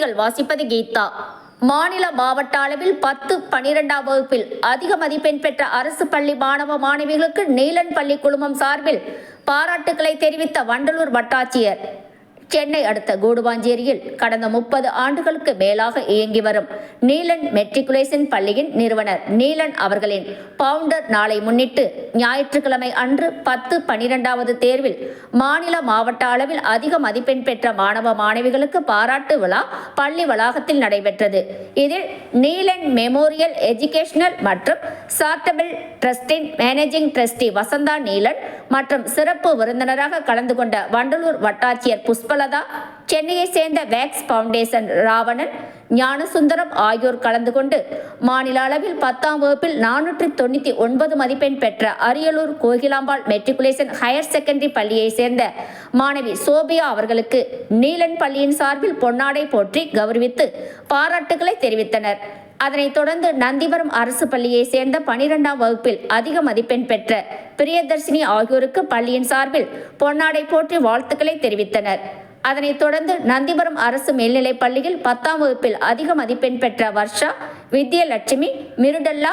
செய்திகள் வாசிப்பது கீதா. மாநில மாவட்ட அளவில் பத்து பனிரெண்டாம் வகுப்பில் அதிக மதிப்பெண் பெற்ற அரசு பள்ளி மாணவ மாணவிகளுக்கு நீலன் பள்ளி குழுமம் சார்பில் பாராட்டுக்களை தெரிவித்த வண்டலூர் வட்டாட்சியர். சென்னை அடுத்த கூடுவாஞ்சேரியில் கடந்த முப்பது ஆண்டுகளுக்கு மேலாக இயங்கி வரும் நீலன் மெட்ரிகுலேஷன் பள்ளியின் நிறுவனர் நீலன் அவர்களின் பவுண்டர் நாளை முன்னிட்டு ஞாயிற்றுக்கிழமை அன்று பத்து பனிரெண்டாவது தேர்வில் மாநில மாவட்ட அளவில் அதிக மதிப்பெண் பெற்ற மாணவ மாணவிகளுக்கு பாராட்டு விழா பள்ளி வளாகத்தில் நடைபெற்றது. இதில் நீலன் மெமோரியல் எஜுகேஷனல் மற்றும் சார்ட்டபிள் ட்ரஸ்டின் மேனேஜிங் ட்ரஸ்டி வசந்தா நீலன் மற்றும் சிறப்பு விருந்தினராக கலந்து கொண்ட வண்டலூர் வட்டாட்சியர் புஷ்பலதா சென்னையை சேர்ந்த வேக்ஸ் ஃபவுண்டேஷன் ராவணன் ஞானசுந்தரம் ஆகியோர் கலந்து கொண்டு மாநில அளவில் பத்தாம் வகுப்பில் நானூற்றி தொண்ணூற்றி ஒன்பது மதிப்பெண் பெற்ற Ariyalur Kokilambal matriculation higher secondary பள்ளியை சேர்ந்த மாணவி சோபியா அவர்களுக்கு நீலன் பள்ளியின் சார்பில் பொன்னாடை போற்றி கௌரவித்து பாராட்டுகளை தெரிவித்தனர். அதனைத் தொடர்ந்து நந்திபுரம் அரசு பள்ளியை சேர்ந்த பனிரெண்டாம் வகுப்பில் அதிக மதிப்பெண் பெற்ற பிரியதர்ஷினி ஆகியோருக்கு பள்ளியின் சார்பில் பொன்னாடை போற்றி வாழ்த்துக்களை தெரிவித்தனர். அதனைத் தொடர்ந்து நந்திபுரம் அரசு மேல்நிலைப் பள்ளியில் பத்தாம் வகுப்பில் அதிக மதிப்பெண் பெற்ற வர்ஷா வித்யலட்சுமி மிருடல்லா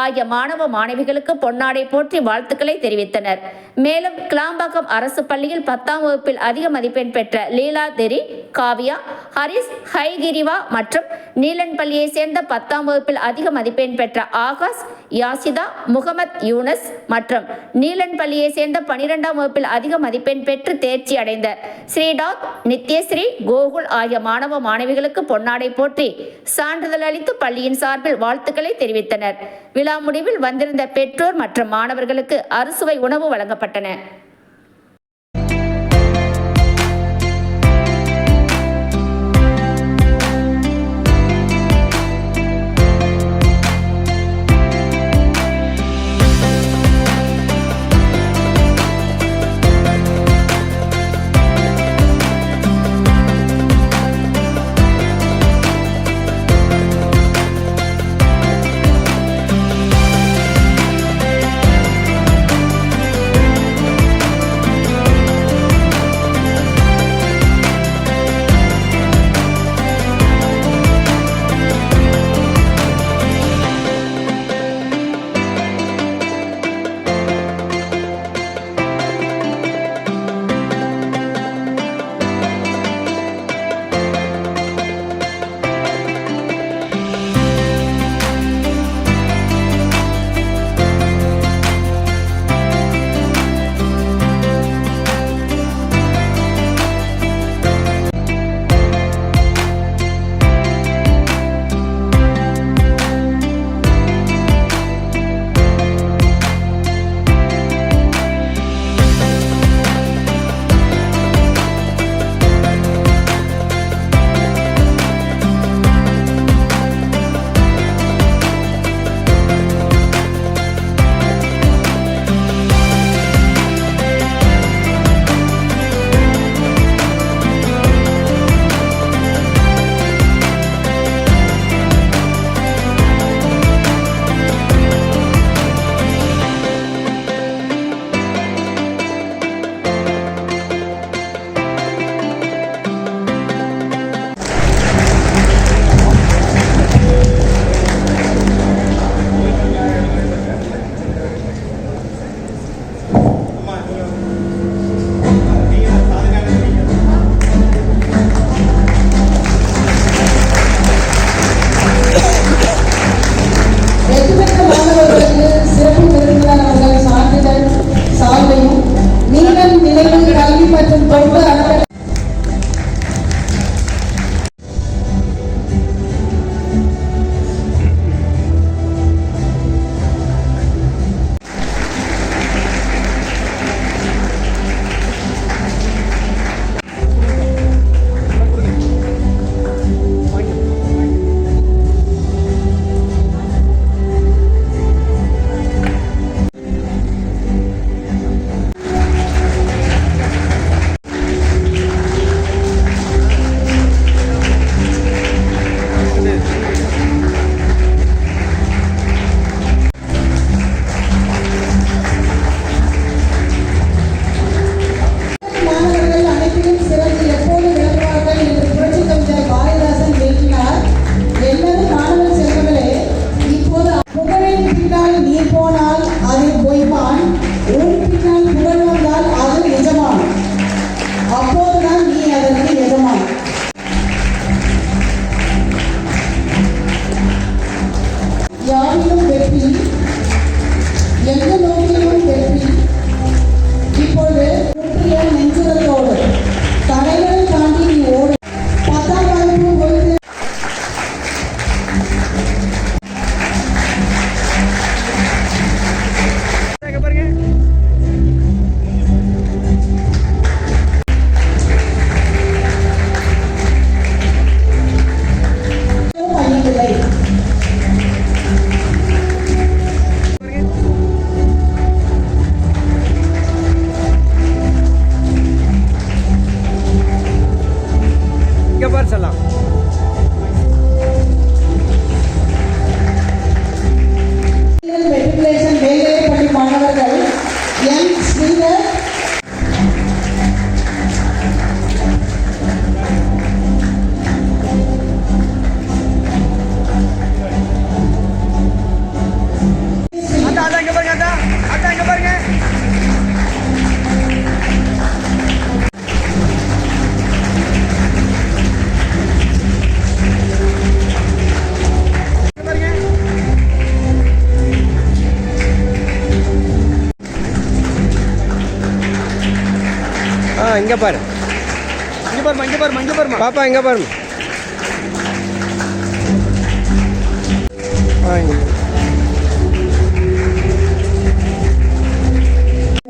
ஆகிய மாணவ மாணவிகளுக்கு பொன்னாடை போற்றி வாழ்த்துக்களை தெரிவித்தனர். மேலும் கிளாம்பாக்கம் அரசு பள்ளியில் பத்தாம் வகுப்பில் அதிக மதிப்பெண் பெற்ற லீலா தெரி காவியா ஹரிஸ் ஹைகிரிவா மற்றும் நீலன் பள்ளியை சேர்ந்த பத்தாம் வகுப்பில் அதிக மதிப்பெண் பெற்ற ஆகாஷ் யாசிதா முகமத் யூனஸ் மற்றும் நீலன் பள்ளியை சேர்ந்த பனிரெண்டாம் வகுப்பில் அதிக மதிப்பெண் பெற்று தேர்ச்சி அடைந்த ஸ்ரீடாத் நித்யஸ்ரீ கோகுல் ஆகிய மாணவ மாணவிகளுக்கு பொன்னாடை போற்றி சான்றிதழ் அளித்து பள்ளியின் சார்பில் வாழ்த்துக்களை தெரிவித்தனர். விழா முடிவில் வந்திருந்த பெற்றோர் மற்றும் மாணவர்களுக்கு அறுசுவை உணவு வழங்கப்பட்டன. இங்க பாரு. இங்க பாருமா இங்க பாருமா இங்க பாருமா. பாப்பா இங்க பாருமா.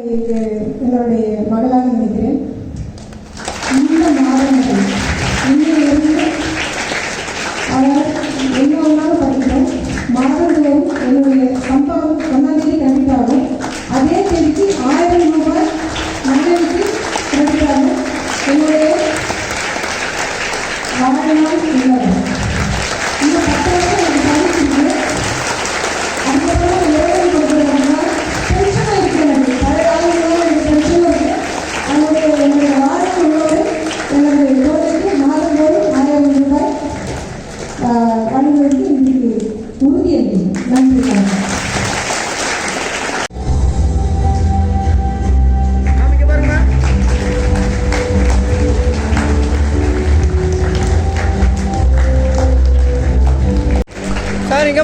என்னுடைய மகளாக நினைக்கிறேன். இந்த மாதம் இன்னிலிருந்து அவர் என்ன ஒன்றாலும் படிக்கிறோம் மாதந்தோறும் என்னுடைய சம்பளம்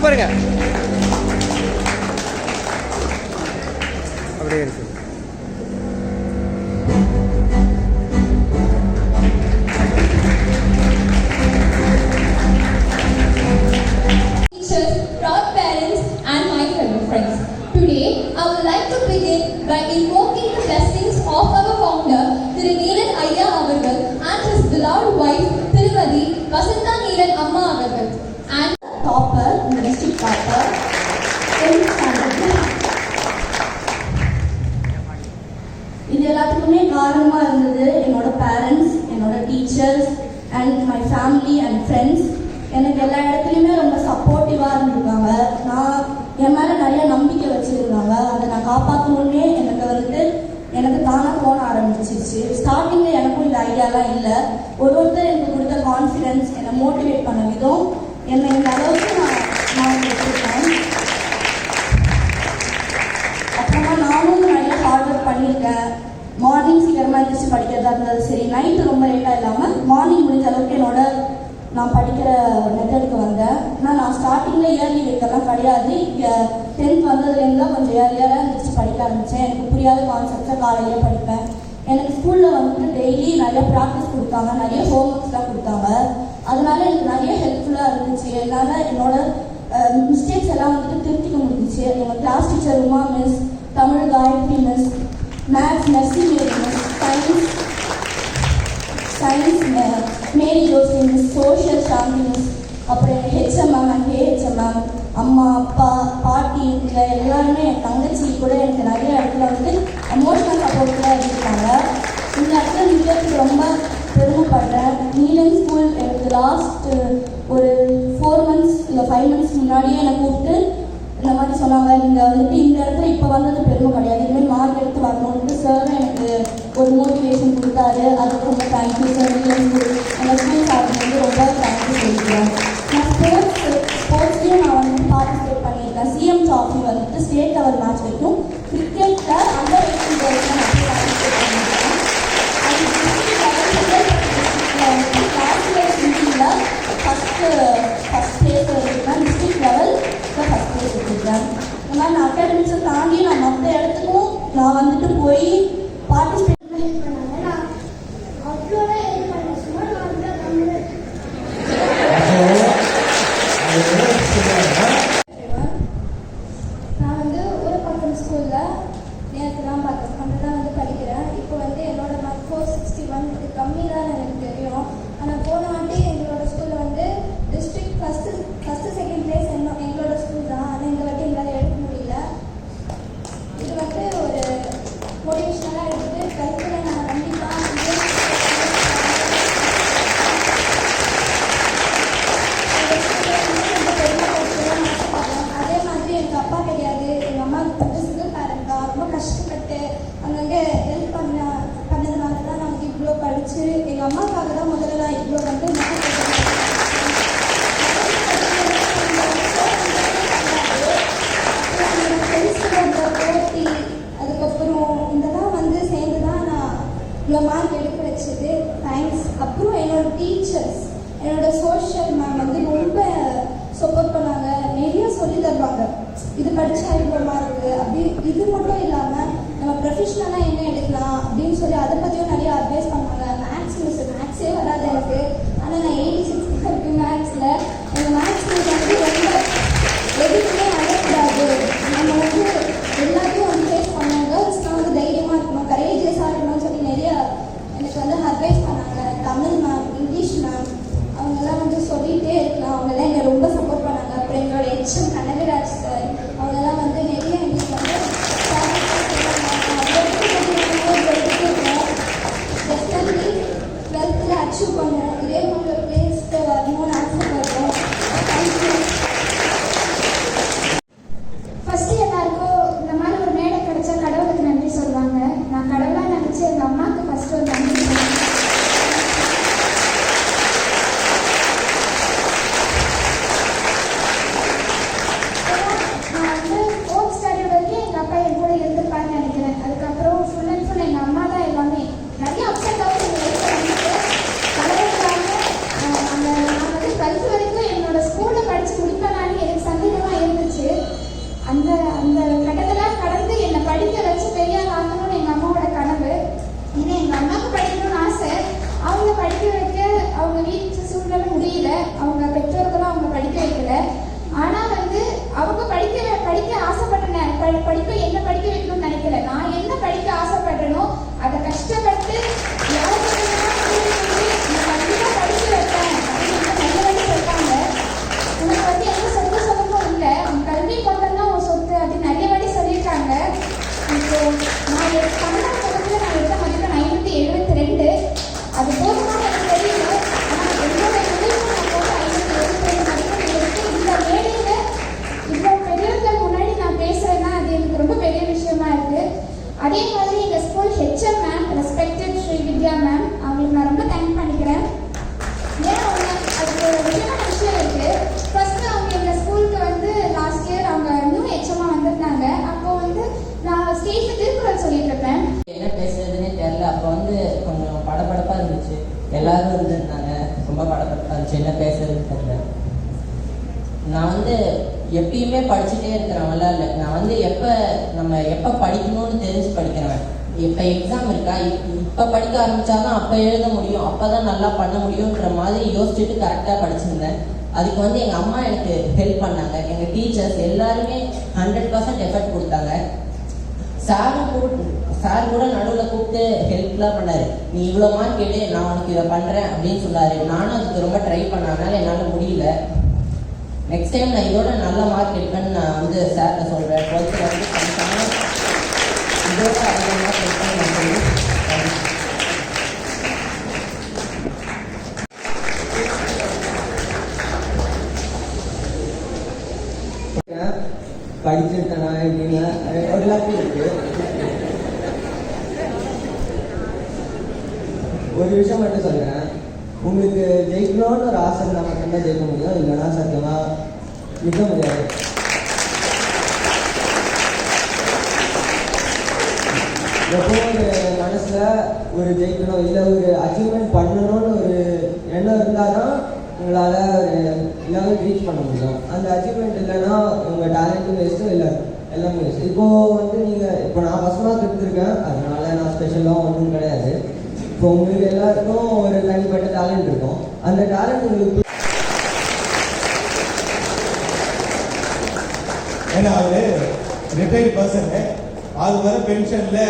சார் ஃபேமிலி அண்ட் ஃப்ரெண்ட்ஸ் எனக்கு எல்லா இடத்துலையுமே ரொம்ப சப்போர்ட்டிவாக இருந்திருக்காங்க. நான் என் மேலே நிறைய நம்பிக்கை வச்சுருந்தாங்க. அதை நான் காப்பாற்றணுன்னே எனக்கு வந்துட்டு எனக்கு தானாக போன ஆரம்பிச்சிருச்சு. ஸ்டார்டிங்கில் எனக்கும் இந்த ஐடியாலாம் இல்லை. ஒரு ஒருத்தர் எனக்கு கொடுத்த கான்ஃபிடென்ஸ் என்னை மோட்டிவேட் பண்ண விதம் என்னை இந்த அளவுக்கு நான் நான் வச்சுருக்கேன். அப்புறமா நானும் நிறைய ஹார்ட் ஒர்க் பண்ணியிருக்கேன். மார்னிங் சீக்கிரமாக எழுந்திரிச்சு படிக்கிறதா இருந்தாலும் சரி நைட்டு ரொம்ப லேட்டாக இல்லாமல் மார்னிங் முடிஞ்ச அளவுக்கு என்னோட நான் படிக்கிற மெத்தடுக்கு வந்தேன். ஆனால் நான் ஸ்டார்டிங்கில் இயர்லி வைக்கலாம் கிடையாது. இங்கே டென்த் வந்ததுலேருந்து தான் கொஞ்சம் இயர்லியராக எழுந்திரிச்சு படிக்க ஆரம்பித்தேன் எனக்கு புரியாத கான்செப்டை காலையிலே படிப்பேன். எனக்கு ஸ்கூலில் வந்துட்டு டெய்லி நிறைய ப்ராக்டிஸ் கொடுத்தாங்க. நிறைய ஹோம்ஒர்க்ஸ்லாம் கொடுத்தாங்க. அதனால எனக்கு நிறைய ஹெல்ப்ஃபுல்லாக இருந்துச்சு. என்னால் என்னோட மிஸ்டேக்ஸ் எல்லாம் வந்துட்டு திருத்திக்க முடிஞ்சிச்சு. எங்கள் class teacher Uma miss Tamil Gayathri miss maths nursing Mary science science மேரி ஜோசிங் சோஷியல் சாந்தி அப்புறம் ஹெச்எம்எம் அண்ட் கேஹெச்எம்எம் அம்மா அப்பா பாட்டி இவங்க எல்லாருமே என் தங்கச்சி கூட எனக்கு நிறைய இடத்துல வந்து எமோஷனல் சப்போர்ட்லாம் இருந்திருக்காங்க. இந்த இடத்துல நிற்கிறதுக்கு ரொம்ப பெருமைப்படுறேன். நீலன் ஸ்கூல் எனக்கு லாஸ்ட் ஒரு ஃபோர் மந்த்ஸ் இல்லை ஃபைவ் மந்த்ஸ் முன்னாடியே என்னை கூப்பிட்டு இந்த மாதிரி சொன்னாங்க. நீங்கள் வந்துட்டு இந்த இடத்துல இப்போ வந்தது பெருமை கிடையாது. இனிமேல் மார்க் எடுத்து வரணும்னு சார் எனக்கு ஒரு மோட்டிவேஷன் கொடுத்தாரு. அதுக்கு ரொம்ப thank you sir Neelan school எங்கள் ஸ்கூல் வந்து ரொம்ப தேங்க்யூ சொல்லிக்கிறேன். நான் ஸ்போர்ட்ஸ் ஸ்போர்ட்ஸ்லேயும் நான் வந்துட்டு பார்ட்டிசிபேட் பண்ணியிருக்கேன். சிஎம் ட்ராஃபி வந்துட்டு ஸ்டேட் லெவல் மேட்ச் வரைக்கும் அந்த இடத்துக்கும் நான் வந்துட்டு போய் பார்ட்டிசிபேட் என்னோட சோஷியல் மேம் வந்து ரொம்ப சப்போர்ட் பண்ணாங்க. நிறைய சொல்லி தருவாங்க. இது படித்தா இவ்வளோமா இருக்குது அப்படி இது மட்டும் இல்லாமல் நம்ம ப்ரொஃபஷனலாக என்ன எடுக்கலாம் அப்படின்னு சொல்லி அதை பற்றியும் நிறைய அட்வைஸ் பண்ணுவாங்க. மேக்ஸ் மிஸ் மேக்ஸே வராது எனக்கு. ஆனால் நான் நான் வந்து எப்பயுமே படிச்சுட்டே இருக்கிறவங்கள இல்லை. நான் வந்து எப்போ நம்ம எப்போ படிக்கணும்னு தெரிஞ்சு படிக்கிறவன். இப்போ எக்ஸாம் இருக்கா? இப்போ படிக்க ஆரம்பிச்சாதான் அப்போ எழுத முடியும். அப்போ தான் நல்லா பண்ண முடியுன்ற மாதிரி யோசிச்சுட்டு கரெக்டாக படிச்சிருந்தேன். அதுக்கு வந்து எங்கள் அம்மா எனக்கு ஹெல்ப் பண்ணாங்க. எங்கள் டீச்சர்ஸ் எல்லாருமே ஹண்ட்ரட் பர்சன்ட் எஃபர்ட் கொடுத்தாங்க. சாரும் கூப்பிட்டு சார் கூட நடுவில் கூப்பிட்டு ஹெல்ப்லாம் பண்ணார். நீ இவ்வளோ மார்க் கேட்டு நான் உனக்கு இதை பண்ணுறேன் அப்படின்னு சொன்னார். நானும் அதுக்கு ரொம்ப ட்ரை பண்ணனால என்னால் முடியல. நெக்ஸ்ட் டைம் நான் இதோட நல்ல மார்க் எடுப்பேன்னு நான் வந்து சார்கிட்ட சொல்கிறேன் டுவெல்த்தில் வந்து கண்டிப்பாக இதோட அதிகமாக எடுப்பேன் நான் படிச்சிருக்கேனா ஒரு லக்கு இருக்கு ஒரு விஷயம் மட்டும் சொல்றேன். உங்களுக்கு ஜெயிக்கணும்னு ஒரு ஆசை இருந்தால் மட்டும்தான் ஜெயிக்க முடியும். இல்லைன்னா சத்தியமா மிக மரியாதை. எப்பவும் ஒரு மனசுல ஒரு ஜெயிக்கணும் இல்லை ஒரு அச்சீவ்மெண்ட் பண்ணணும்னு ஒரு எண்ணம் இருந்தால் தான் உங்களால் ஒரு லெவல் ரீச் பண்ண முடியும். அந்த அச்சீவ்மெண்ட் இல்லைன்னா உங்கள் டேலண்ட்டும் வேஸ்ட்டும் இல்லை எல்லாமே வேஸ்ட் இப்போ வந்து நீங்கள் இப்போ நான் ஃபஸ்ட் மார்க் எடுத்திருக்கேன். அதனால நான் ஸ்பெஷலாக ஒன்றும் கிடையாது. இப்போ உங்களுக்கு எல்லாருக்கும் ஒரு தனிப்பட்ட டேலண்ட் இருக்கும். அந்த டேலண்ட் உங்களுக்கு ஏன்னா அவரு ரிட்டையர்ட் பர்சன் அது வர பென்ஷன்ல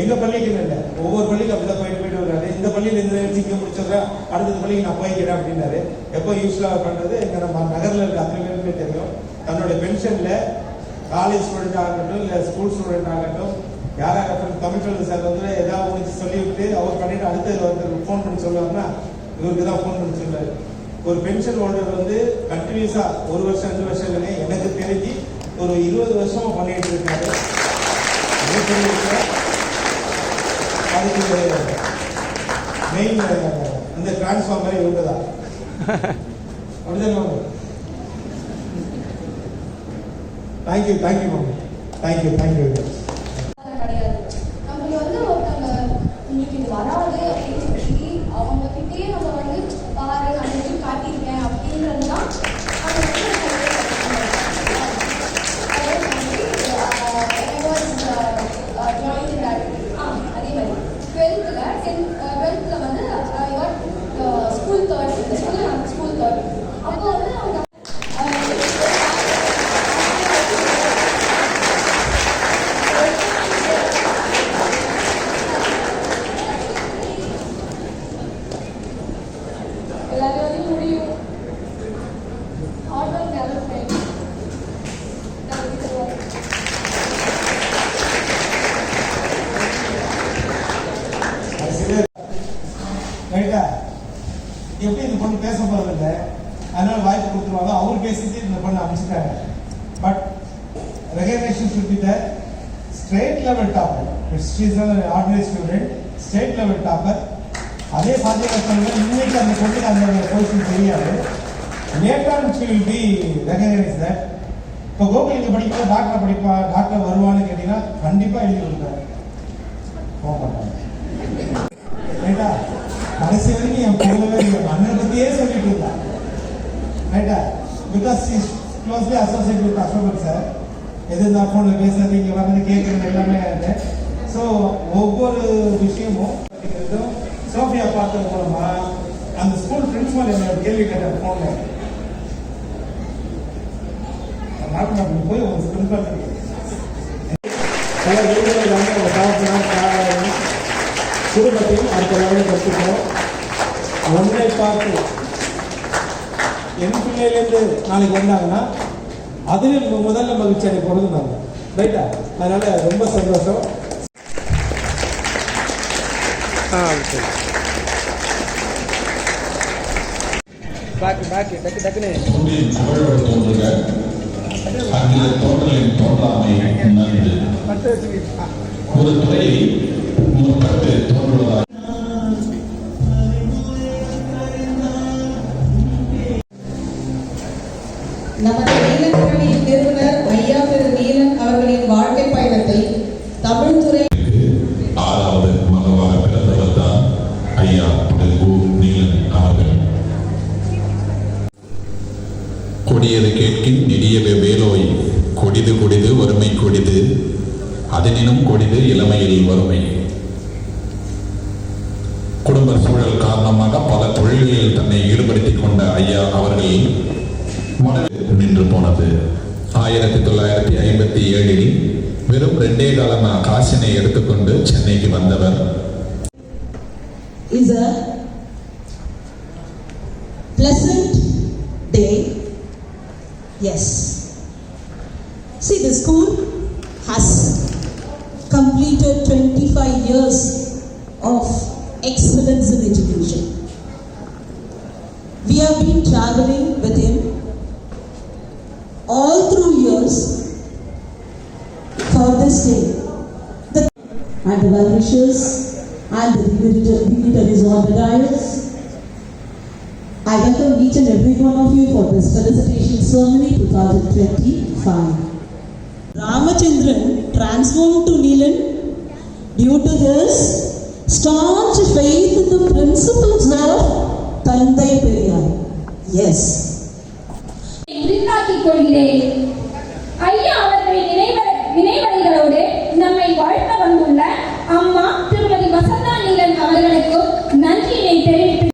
எங்க பள்ளிக்கு இல்லை. ஒவ்வொரு பள்ளிக்கும் அப்படிதான் போயிட்டு போயிட்டு வர்றாரு இந்த பள்ளியில இந்த சீக்கிரம் முடிச்சிடுறேன். அடுத்த பள்ளிக்கு நான் போய்க்கிறேன் அப்படின்னாரு. எப்போ யூஸ்ஃபுல்லா பண்றது? எங்க நம்ம நகர்ல இருக்க அத்தனை பேருமே தெரியும். தன்னோட பென்ஷன்ல காலேஜ் ஸ்டூடெண்ட் ஆகட்டும் இல்ல ஸ்கூல் ஸ்டூடெண்ட் ஆகட்டும் யாராக தமிழ்ச்செல்வன் சார். வந்து ஏதாவது ஒன்று சொல்லி விட்டு அவர் பண்ணிட்டு அடுத்து வந்து ஃபோன் பண்ணி சொல்லுவாங்கன்னா இவருக்கு தான் ஃபோன் பண்ணி சொல்றாரு ஒரு பென்ஷன் ஹோல்டர் வந்து கண்டினியூஸா ஒரு வருஷம் அஞ்சு வருஷம் இல்லைங்க. எனக்கு தெரிஞ்சு ஒரு இருபது வருஷமா பண்ணிட்டு இருக்காரு. அதுக்கு மெயின் இந்த டிரான்ஸ்ஃபார்மர் இவங்க தான் அப்படிதான்? Ma'am thank you thank you ma'am thank you thank you கிடையாது நம்மளுக்கு வந்து ஒருத்தவங்க உங்களுக்கு இது வராது அப்படின்னு சொல்லி அவங்க கிட்டே நம்ம வந்து பாரு நான் இது காட்டியிருக்கேன் அப்படின்றது தான் அது வந்து அதே மாதிரி ஜாயின் ஆ அதே மாதிரி டுவெல்த்தில் டென் டுவெல்த்தில் வந்து ஸ்கூல் தேர்ட் இந்த ஸ்கூலில் நான் ஸ்கூல் தேர்ட் அப்போ வந்து அவங்க எல்லாராலையும் முடியும் ஹார்ட் ஒர்க் நெவர் ஃபெயில் ரைட்டா எப்படி இந்த பொண்ணு பேச போறதில்ல அதனால கொடுத்துருவாங்க. அவர் பேசிட்டு இந்த பொண்ணு அமைச்சிட்டாங்க but recognition should be state level topper she is ordinary student state level topper அதே சாத்தியப்படுத்த இன்னைக்கு அந்த பொண்ணுக்கு அந்த பொசிஷன் தெரியாது. Later she will be recognise that இப்போ கோகுலுக்கு படிக்கும்போது டாக்டர் படிப்பா டாக்டர் வருவான்னு கேட்டீங்கன்னா கண்டிப்பாக எழுதி கொடுத்தாரு போக மாட்டாங்க ரைட்டா கடைசி வரைக்கும் என் போகவே என் அண்ணனை பத்தியே சொல்லிட்டு இருந்தா ரைட்டா because is closely associate with Ashokan sir எது நான் ஃபோனில் பேசுறது இங்கே வந்து கேட்குறது எல்லாமே ஸோ ஒவ்வொரு விஷயமும் சோஃபியா பார்த்தது மூலமா அந்த ஸ்கூல் பிரின்சிபல் என்னோட கேள்வி கேட்டார் ஃபோனில் நாட்டு போய் ஒரு பிரின்சிபல் பல வீடுகள் எல்லாமே ஒரு பவர்ஃபுல்லான குடும்பத்தையும் அடுத்த லெவலில் கற்றுக்கணும் ஒன்றை பார்த்து என் பிள்ளையிலேருந்து நாளைக்கு வந்தாங்கன்னா அதுலேயும் முதல்ல மகிழ்ச்சி எனக்கு போகிறது நாங்கள் ரைட்டா அதனால ரொம்ப சந்தோஷம். ஆ சரி. பேக் பேக் டக்கு டக்குன்னு. தோன்றலின் தோன்றாமை நன்று ஒரு துறையை முற்பட்டு தோன்றுவதாக குடும்ப சூழல் காரணமாக பல தொழில்களில் தன்னை ஈடுபடுத்திக் கொண்ட ஐயா அவர்கள் மனதில் நின்று போனது ஆயிரத்தி தொள்ளாயிரத்தி ஐம்பத்தி ஏழில் வெறும் ரெண்டே காலமா காசினை எடுத்துக்கொண்டு சென்னைக்கு வந்தவர் is a pleasant day. Yes. for this day. The and the well wishers and the dignita- dignitaries on the dais. I welcome each and every one of you for this felicitation ceremony 2025. Ramachandran transformed to Neelan due to his staunch faith in the principles of Tandai Periyar. Yes. உரித்தாக்கிக் கொள்கிறேன் வழங்க வந்துள்ள அம்மா திருமதி வசந்தா நீலன் அவர்களுக்கும் நன்றியினை தெரிவித்து